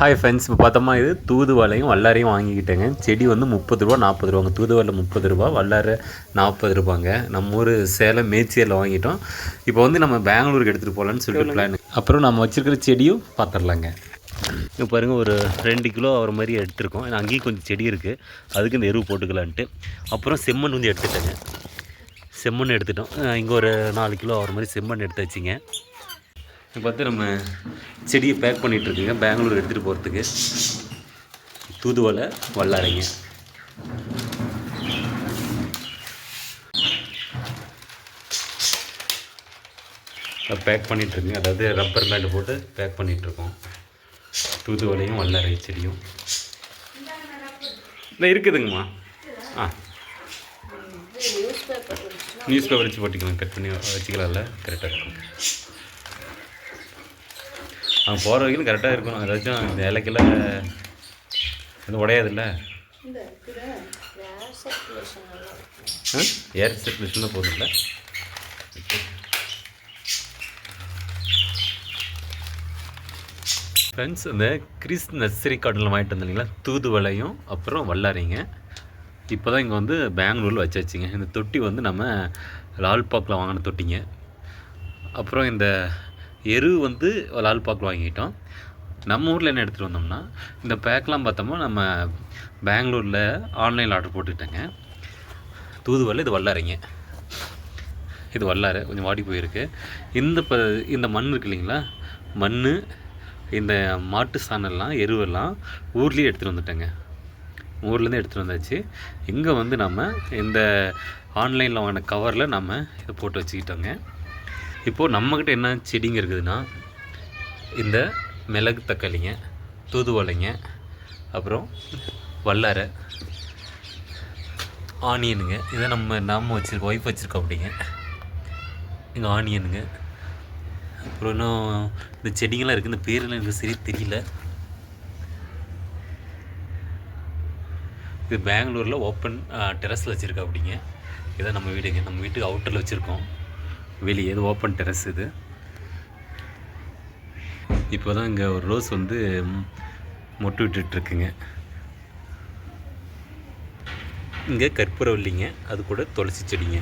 Hi friends இப்போ பார்த்தோமா இது தூதுவளையும் வல்லாரையும் வாங்கிக்கிட்டேங்க. செடி வந்து முப்பது ரூபா நாற்பது ரூபாங்க. தூதுவளை முப்பது ரூபா வல்லாரை நாற்பது ரூபாங்க. நம்ம ஊர் சேலம் மேச்சியரில் வாங்கிட்டோம். இப்போ வந்து நம்ம பெங்களூருக்கு எடுத்துகிட்டு போகலான்னு சொல்லிட்டு பிளான் அப்புறம் நம்ம வச்சிருக்கிற செடியும் பார்த்துடலாங்க இப்போ பாருங்க ஒரு ரெண்டு கிலோ ஆகிற மாதிரி எடுத்திருக்கோம். அங்கேயும் கொஞ்சம் செடி இருக்குது அதுக்கு இந்த எருவு போட்டுக்கலான்ட்டு. அப்புறம் செம்மண் வந்து எடுத்துட்டேங்க. செம்மண் எடுத்துட்டோம். இங்கே ஒரு நாலு கிலோ ஆகிற மாதிரி செம்மண் எடுத்து வச்சிங்க. பார்த்து நம்ம செடியை பேக் பண்ணிகிட்டு இருக்குங்க பெங்களூர் எடுத்துகிட்டு போகிறதுக்கு தூதுவளை வல்லாரைங்க பேக் பண்ணிகிட்ருக்குங்க அதாவது ரப்பர் பேண்டு போட்டு பேக் பண்ணிகிட்ருக்கோம் தூதுவளையும் வல்லாரை செடியும். இல்லை இருக்குதுங்கம்மா. ஆ. நியூஸ் பேப்பர் வச்சு போட்டிக்கலாம். கட் பண்ணி வச்சுக்கலாம்ல. கரெக்டாக இருக்கும். அங்கே போகிற வரைக்கும் கரெக்டாக இருக்கும் ஏதாச்சும் இந்த இலைக்கெல்லாம் எதுவும் உடையாதுல்ல? ஏர் சர்க்குலேஷன் போதும்ல? ஃப்ரெண்ட்ஸ் இந்த கிறிஸ் நர்சரி கார்டனில் வாங்கிட்டு வந்தீங்களா தூதுவளையும் அப்புறம் வல்லாரிங்க. இப்போ தான் இங்கே வந்து பெங்களூரில் வச்சாச்சுங்க. இந்த தொட்டி வந்து நம்ம லால்பாக்கில் வாங்கின தொட்டிங்க. அப்புறம் இந்த எரு வந்து லால்பாக்கில் வாங்கிட்டோம் நம்ம ஊரில் என்ன எடுத்துகிட்டு வந்தோம்னா இந்த பேக்லாம் பார்த்தோம்னா நம்ம பெங்களூரில் ஆன்லைனில் ஆர்டர் போட்டுக்கிட்டேங்க தூதுவளை இது வல்லாரிங்க. இது வல்லாறு கொஞ்சம் வாடி போயிருக்கு. இந்த ப இந்த மண் இருக்கு இல்லைங்களா? மண் இந்த மாட்டு சாணெல்லாம் எருவெல்லாம் ஊர்லேயே எடுத்துகிட்டு வந்துட்டேங்க. ஊர்லேருந்து எடுத்துகிட்டு வந்தாச்சு. இங்கே வந்து நம்ம இந்த ஆன்லைனில் வாங்கின கவரில் நம்ம இதை போட்டு வச்சுக்கிட்டோங்க. இப்போது நம்மக்கிட்ட என்ன செடிங்க இருக்குதுன்னா இந்த மிளகு தக்காளிங்க தூதுவளைங்க அப்புறம் வல்லாரை ஆனியனுங்க. இதை நம்ம நாம் வச்சுருக்கோம் ஒய்ஃப் வச்சுருக்கோம் அப்படிங்க. இங்கே ஆனியனுங்க. அப்புறம் இன்னும் இந்த செடிங்கெல்லாம் இருக்குது இந்த பேரெல்லாம் எனக்கு சரி தெரியல. இது பெங்களூரில் ஓப்பன் டெரஸில் வச்சுருக்கா அப்படிங்க. இதான் நம்ம வீடுங்க. நம்ம வீட்டுக்கு அவுட்டரில் வச்சுருக்கோம். வெளியே இது ஓப்பன் டெரஸ் இது. இப்போ தான் இங்கே ஒரு ரோஸ் வந்து மொட்டு விட்டுட்ருக்குங்க. இங்கே கற்பூரவல்லிங்க அது கூட துளசி செடிங்க.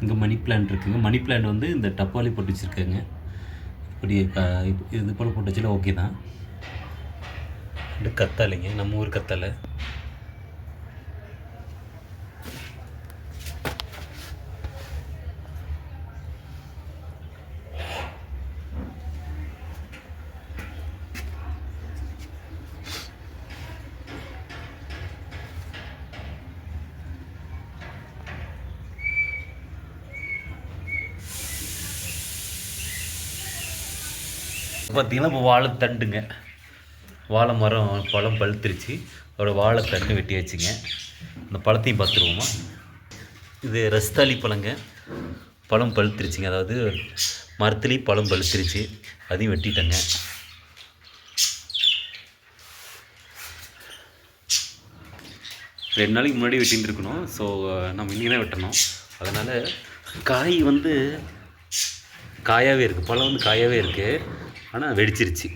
இங்கே மணி பிளான்ட் இருக்குங்க. மணி பிளான்ட் வந்து இந்த டப்பாலி போட்டு வச்சுருக்கேங்க. இப்படி இது போல் போட்டு வச்சுல ஓகே தான். கத்தாலைங்க கத்தாழைங்க நம்ம ஊர் கத்தாழை பார்த்தீங்கன்னா இப்போ வாழைத்தண்டுங்க வாழை மரம் பழம் பழுத்துருச்சு. அதோட வாழைத்தண்டு வெட்டியாச்சுங்க. அந்த பழத்தையும் பார்த்துருவோமா இது ரஸ்தாளி பழங்க. பழம் பழுத்துருச்சுங்க. அதாவது மரத்துலேயும் பழம் பழுத்துருச்சு. அதையும் வெட்டிட்டேங்க. ரெண்டு நாளைக்கு முன்னாடி வெட்டின்னு இருக்கணும் ஸோ நம்ம இன்றைக்கி தான் வெட்டணும். அதனால் காய் வந்து காயாகவே இருக்குது பழம் வந்து காயாகவே இருக்குது ஆனால் வெடிச்சிருச்சு.